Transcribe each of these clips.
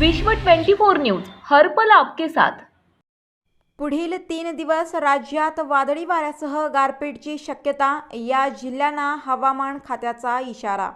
विश्व 24 न्यूज हर पल आपके साथ. पुढील तीन दिवस राज्यात वादळी वाऱ्यासह गारपीटची शक्यता या जिल्ह्यांना हवामान खात्याचा इशारा.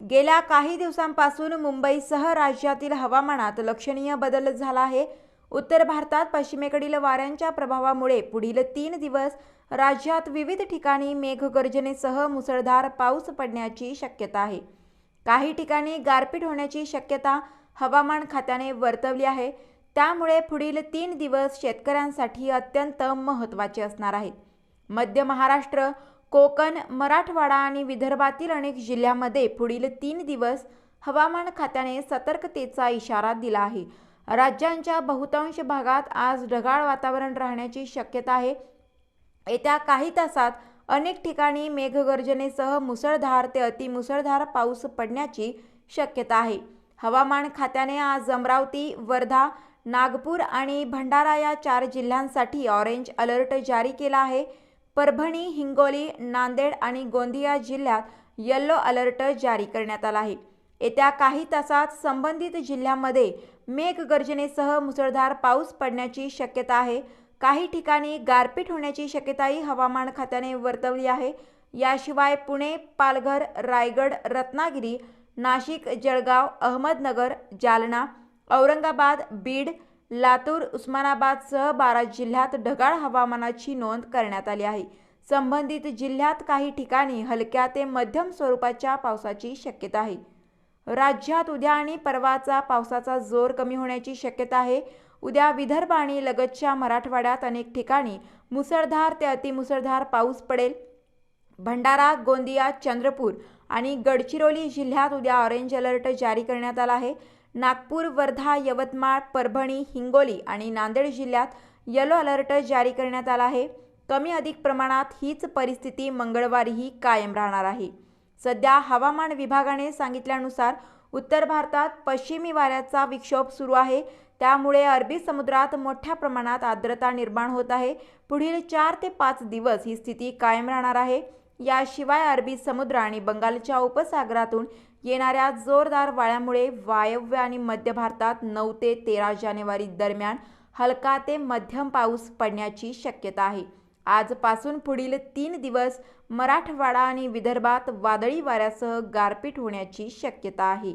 गेल्या काही दिवसांपासून मुंबईसह राज्यातील हवामानात लक्षणीय बदल झाला आहे. उत्तर भारतात पश्चिमेकडील वाऱ्यांच्या प्रभावामुळे पुढील तीन दिवस राज्यात विविध ठिकाणी मेघगर्जनेसह मुसळधार पाऊस पडण्याची शक्यता आहे. काही ठिकाणी गारपीट होण्याची शक्यता हवामान खात्याने वर्तवली आहे. त्यामुळे पुढील तीन दिवस शेतकऱ्यांसाठी अत्यंत महत्त्वाचे असणार आहेत मध्य महाराष्ट्र कोकण मराठवाडा आणि विदर्भातील अनेक जिल्ह्यांमध्ये पुढील तीन दिवस हवामान खात्याने सतर्कतेचा इशारा दिला आहे. राज्यांच्या बहुतांश भागात आज ढगाळ वातावरण राहण्याची शक्यता आहे. येत्या काही तासात अनेक ठिकाणी मेघगर्जनेसह मुसळधार ते अतिमुसळधार पाऊस पडण्याची शक्यता आहे. हवामान खात्याने आज अमरावती वर्धा नागपूर आणि भंडारा या चार जिल्ह्यांसाठी ऑरेंज अलर्ट जारी केला आहे. परभणी हिंगोली नांदेड आणि गोंदिया जिल्ह्यात येल्लो अलर्ट जारी करण्यात आला आहे. येत्या काही तासात संबंधित जिल्ह्यांमध्ये मेघगर्जनेसह मुसळधार पाऊस पडण्याची शक्यता आहे. काही ठिकाणी गारपीट होण्याची शक्यताही हवामान खात्याने वर्तवली आहे. याशिवाय पुणे पालघर रायगड रत्नागिरी नाशिक जळगाव अहमदनगर जालना औरंगाबाद बीड लातूर उस्मानाबादसह बारा जिल्ह्यात ढगाळ हवामानाची नोंद करण्यात आली आहे. संबंधित जिल्ह्यात काही ठिकाणी हलक्या ते मध्यम स्वरूपाच्या पावसाची शक्यता आहे. राज्यात उद्या आणि परवाचा पावसाचा जोर कमी होण्याची शक्यता आहे. उद्या विदर्भ आणि लगतच्या मराठवाड्यात अनेक ठिकाणी मुसळधार ते अतिमुसळधार पाऊस पडेल. भंडारा गोंदिया चंद्रपूर आणि गडचिरोली जिल्ह्यात उद्या ऑरेंज अलर्ट जारी करण्यात आला आहे. नागपूर वर्धा यवतमाळ परभणी हिंगोली आणि नांदेड जिल्ह्यात येलो अलर्ट जारी करण्यात आला आहे. कमी अधिक प्रमाणात हीच परिस्थिती मंगळवारीही कायम राहणार आहे. सध्या हवामान विभागाने सांगितल्यानुसार उत्तर भारतात पश्चिमी वाऱ्याचा विक्षोभ सुरू आहे. त्यामुळे अरबी समुद्रात मोठ्या प्रमाणात आर्द्रता निर्माण होत आहे. पुढील चार ते पाच दिवस ही स्थिती कायम राहणार आहे. याशिवाय अरबी समुद्र आणि बंगालच्या उपसागरातून येणाऱ्या जोरदार वाऱ्यामुळे वायव्य आणि मध्य भारतात नऊ ते तेरा जानेवारी दरम्यान हलका ते मध्यम पाऊस पडण्याची शक्यता आहे. आजपासून पुढील तीन दिवस मराठवाडा आणि विदर्भात वादळी वाऱ्यासह गारपीट होण्याची शक्यता आहे.